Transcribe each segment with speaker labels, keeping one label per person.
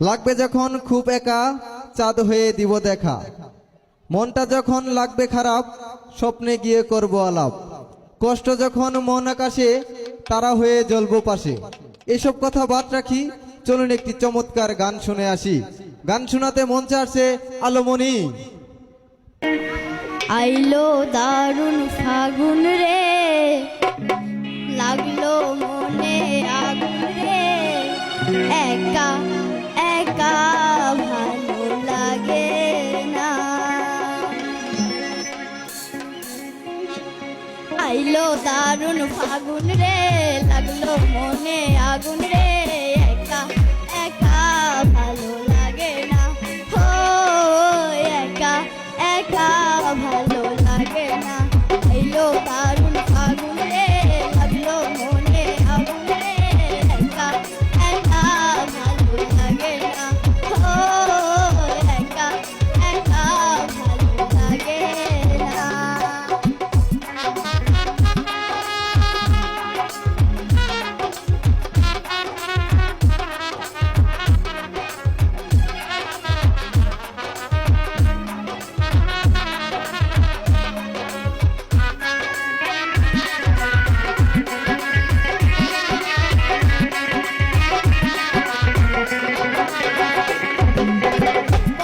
Speaker 1: লাগবে যখন খুব একা, চাঁদ হয়ে দিব দেখা। মনটা যখন লাগবে খারাপ, স্বপ্নে গিয়ে করব আলাপ। কষ্ট যখন মন আকাশে, তারা হয়ে জ্বলব পাশে। এসব কথা বাদ রাখি, চলুন একটি চমৎকার গান শুনে আসি। গান শোনাতে মন চাচ্ছে আলোমণি
Speaker 2: আইলো দারুণ ফাগুন রে, লাগল মনে আগুন রে। একা লাগিল দারুণ ফাগুন রে লাগলো মনে আগুন রে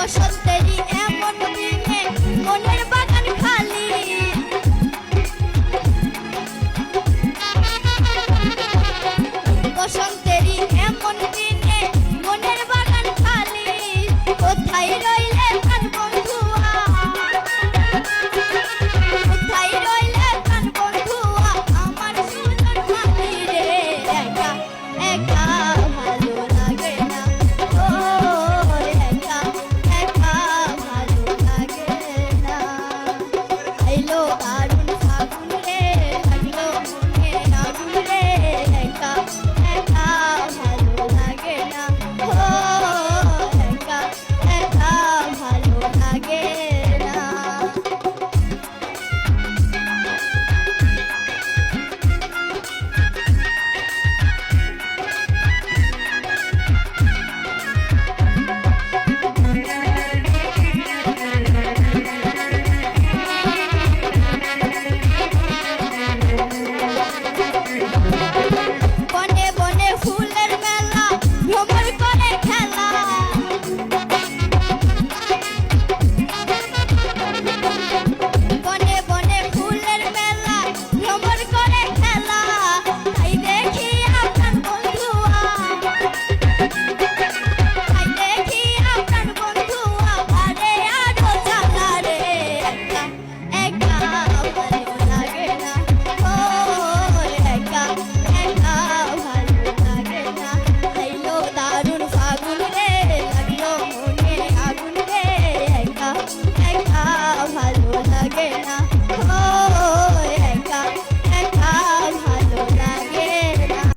Speaker 2: Special.